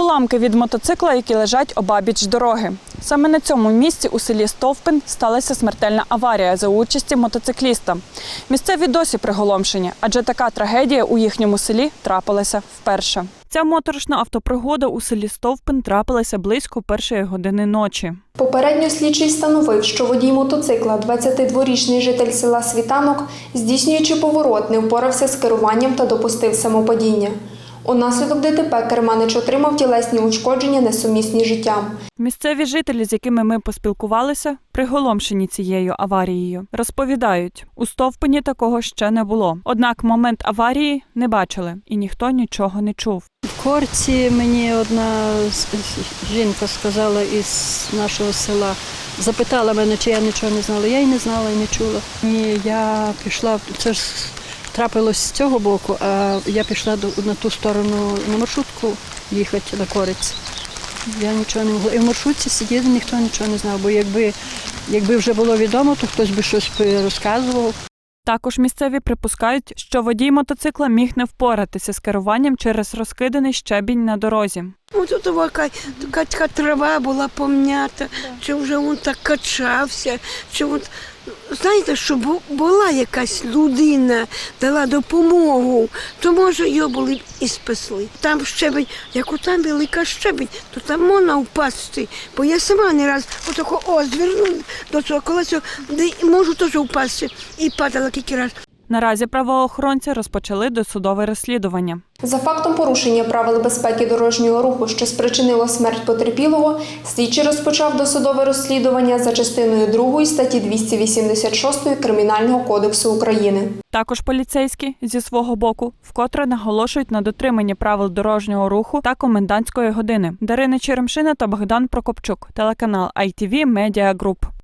Уламки від мотоцикла, які лежать обабіч дороги. Саме на цьому місці у селі Стовпин сталася смертельна аварія за участі мотоцикліста. Місцеві досі приголомшені, адже така трагедія у їхньому селі трапилася вперше. Ця моторошна автопригода у селі Стовпин трапилася близько першої години ночі. Попередньо слідчий встановив, що водій мотоцикла, 22-річний житель села Світанок, здійснюючи поворот, не впорався з керуванням та допустив самопадіння. Унаслідок ДТП керманич отримав тілесні ушкодження, несумісні з життям. Місцеві жителі, з якими ми поспілкувалися, приголомшені цією аварією. Розповідають, у Стовпині такого ще не було. Однак момент аварії не бачили і ніхто нічого не чув. В корці мені одна жінка сказала із нашого села, запитала мене, чи я нічого не знала. Я й не знала, і не чула. І я пішла, це ж трапилось з цього боку, а я пішла на ту сторону на маршрутку їхати на корець. Я нічого не могла. І в маршрутці сидіти ніхто нічого не знав, бо якби, якби вже було відомо, то хтось би щось розказував. Також місцеві припускають, що водій мотоцикла міг не впоратися з керуванням через розкиданий щебінь на дорозі. Ось тут така, така, трава була пом'ята, чи вже він так качався, чи от, знаєте, що була якась людина, дала допомогу, то може його були і спасли. Там щебень, як там велика щебень, то там можна впасти. Бо я сама не раз отако о, звернула до цього колесо, де можу теж впасти. І падала кілька разів. Наразі правоохоронці розпочали досудове розслідування. За фактом порушення правил безпеки дорожнього руху, що спричинило смерть потерпілого, слідчий розпочав досудове розслідування за частиною 2 статті 286 Кримінального кодексу України. Також поліцейські зі свого боку вкотре наголошують на дотриманні правил дорожнього руху та комендантської години. Дарина Черемшина та Богдан Прокопчук, телеканал ITV Media Group.